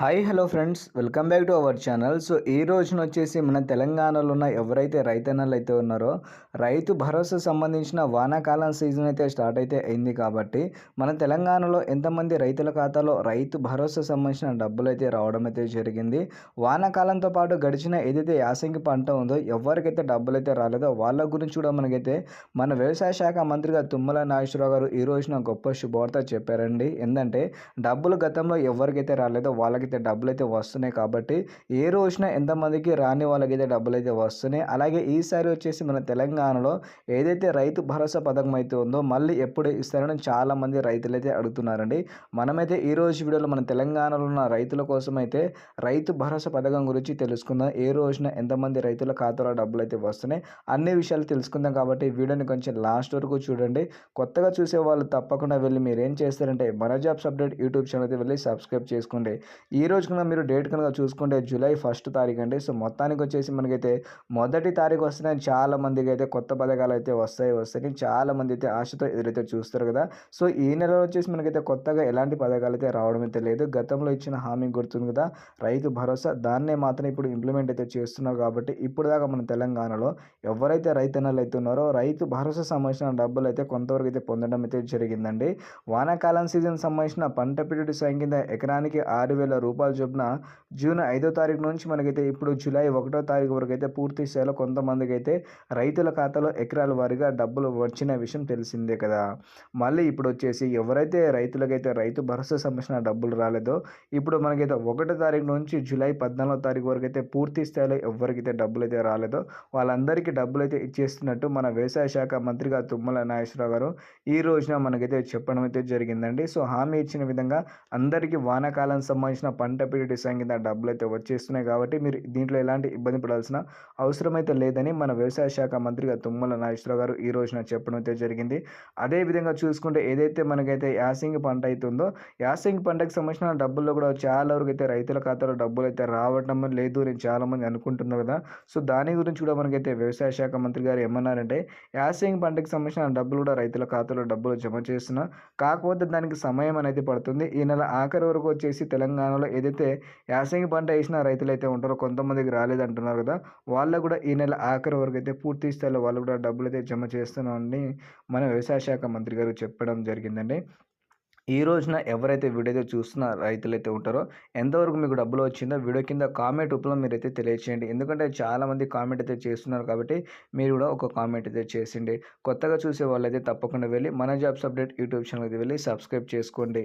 Hi hello friends. Welcome back to our channel. So ఈ రోజున వచ్చేసి మన తెలంగాణలో ఉన్న ఎవరైతే రైతన్నలు అయితే ఉన్నారో రైతు భరోసా సంబంధించిన వానాకాలం సీజన్ అయితే స్టార్ట్ అయితే అయింది కాబట్టి మన తెలంగాణలో ఎంతమంది రైతుల ఖాతాలో రైతు భరోసా సంబంధించిన డబ్బులు అయితే రావడం అయితే జరిగింది. వానాకాలంతో పాటు గడిచిన ఏదైతే యాసంగి పంట ఉందో ఎవరికైతే డబ్బులు అయితే రాలేదో వాళ్ళ గురించి కూడా మనకైతే మన వ్యవసాయ శాఖ మంత్రిగా తుమ్మల నాగేశ్వరరావు గారు ఈ రోజున గొప్ప శుభవార్త చెప్పారండి. ఏంటంటే డబ్బులు గతంలో ఎవరికైతే రాలేదో వాళ్ళకి వాళ్ళకైతే డబ్బులు అయితే వస్తున్నాయి కాబట్టి ఏ రోజున ఎంతమందికి రాని వాళ్ళకైతే డబ్బులు అయితే వస్తున్నాయి. అలాగే ఈసారి వచ్చేసి మన తెలంగాణలో ఏదైతే రైతు భరోసా పథకం అయితే ఉందో మళ్ళీ ఎప్పుడు ఇస్తారని చాలామంది రైతులు అయితే అడుగుతున్నారండి. మనమైతే ఈ రోజు వీడియోలో మన తెలంగాణలో ఉన్న రైతుల కోసం అయితే రైతు భరోసా పథకం గురించి తెలుసుకుందాం. ఏ రోజున ఎంతమంది రైతుల ఖాతాలో డబ్బులు అయితే వస్తున్నాయి అన్ని విషయాలు తెలుసుకుందాం కాబట్టి వీడియోని కొంచెం లాస్ట్ వరకు చూడండి. కొత్తగా చూసే వాళ్ళు తప్పకుండా వెళ్ళి మీరు ఏం చేస్తారంటే మన జాబ్స్ అప్డేట్ యూట్యూబ్ ఛానల్ అయితే వెళ్ళి సబ్స్క్రైబ్ చేసుకోండి. ఈ రోజు కనుక మీరు డేట్ కనుక చూసుకుంటే జూలై ఫస్ట్ తారీఖు అండి. సో మొత్తానికి వచ్చేసి మనకైతే మొదటి తారీఖు వస్తున్నాయి చాలా మందికి అయితే కొత్త పథకాలు అయితే వస్తాయి వస్తాయి చాలా మంది అయితే ఆశతో ఎదురైతే చూస్తారు కదా. సో ఈ నెలలో వచ్చేసి మనకైతే కొత్తగా ఎలాంటి పథకాలు అయితే రావడం అయితే లేదు. గతంలో ఇచ్చిన హామీ గుర్తుంది కదా రైతు భరోసా దాన్నే మాత్రం ఇప్పుడు ఇంప్లిమెంట్ అయితే చేస్తున్నారు కాబట్టి ఇప్పుడు దాకా మన తెలంగాణలో ఎవరైతే రైతన్నలు అయితే ఉన్నారో రైతు భరోసా సంబంధించిన డబ్బులు అయితే కొంతవరకు అయితే పొందడం అయితే జరిగిందండి. వానాకాలం సీజన్ సంబంధించిన పంట పిరియడ్ సాయం కింద ఎకరానికి ఆరు వేల రూపాయల చొప్పున జూన్ ఐదో తారీఖు నుంచి మనకైతే ఇప్పుడు జూలై ఒకటో తారీఖు వరకు అయితే పూర్తి స్థాయిలో కొంతమందికి అయితే రైతుల ఖాతాలో ఎకరాల వారీగా డబ్బులు వచ్చిన విషయం తెలిసిందే కదా. మళ్ళీ ఇప్పుడు వచ్చేసి ఎవరైతే రైతులకైతే రైతు భరోసా సంబంధించిన డబ్బులు రాలేదో ఇప్పుడు మనకైతే ఒకటో తారీఖు నుంచి జూలై పద్నాలుగో తారీఖు వరకు అయితే పూర్తి స్థాయిలో ఎవరికైతే డబ్బులు అయితే రాలేదో వాళ్ళందరికీ డబ్బులు అయితే ఇచ్చేస్తున్నట్టు మన వ్యవసాయ శాఖ మంత్రిగా తుమ్మల నాగేశ్వరరావు గారు ఈ రోజున మనకైతే చెప్పడం అయితే జరిగిందండి. సో హామీ ఇచ్చిన విధంగా అందరికీ వానాకాలం సంబంధించిన పంట పీరియడ్ కింద డబ్బులు అయితే వచ్చేస్తున్నాయి కాబట్టి మీరు దీంట్లో ఎలాంటి ఇబ్బంది పడాల్సిన అవసరం అయితే లేదని మన వ్యవసాయ శాఖ మంత్రిగా తుమ్మల నాగేశ్వరరావు గారు ఈ రోజున చెప్పడం అయితే జరిగింది. అదేవిధంగా చూసుకుంటే ఏదైతే మనకైతే యాసింగ్ పంట అవుతుందో యాసింగ్ పంటకు సంబంధించిన డబ్బుల్లో కూడా చాలా వరకు అయితే రైతుల ఖాతాలో డబ్బులు అయితే రావడం లేదు అని చాలామంది అనుకుంటున్నారు కదా. సో దాని గురించి కూడా మనకైతే వ్యవసాయ శాఖ మంత్రి గారు ఏమన్నారంటే యాసింగ్ పంటకు సంబంధించిన డబ్బులు కూడా రైతుల ఖాతాలో డబ్బులు జమ చేస్తున్నా కాకపోతే దానికి సమయం అనేది పడుతుంది. ఈ నెల ఆఖరి వరకు వచ్చేసి తెలంగాణలో ఏదైతే యాసంగి పంట వేసిన రైతులు అయితే ఉంటారో కొంతమందికి రాలేదంటున్నారు కదా వాళ్ళకు కూడా ఈ నెల ఆఖరి వరకు అయితే పూర్తి స్థాయిలో వాళ్ళు కూడా డబ్బులు అయితే జమ చేస్తున్నామని మన వ్యవసాయ శాఖ మంత్రి గారు చెప్పడం జరిగిందండి. ఈ రోజున ఎవరైతే వీడియో చూస్తున్న రైతులు అయితే ఉంటారో ఎంతవరకు మీకు డబ్బులు వచ్చిందో వీడియో కింద కామెంట్ రూపంలో మీరు అయితే తెలియచేయండి. ఎందుకంటే చాలామంది కామెంట్ అయితే చేస్తున్నారు కాబట్టి మీరు కూడా ఒక కామెంట్ అయితే చేసిండి. కొత్తగా చూసే వాళ్ళైతే తప్పకుండా వెళ్ళి మన జాబ్స్ అప్డేట్ యూట్యూబ్ ఛానల్కి వెళ్ళి సబ్స్క్రైబ్ చేసుకోండి.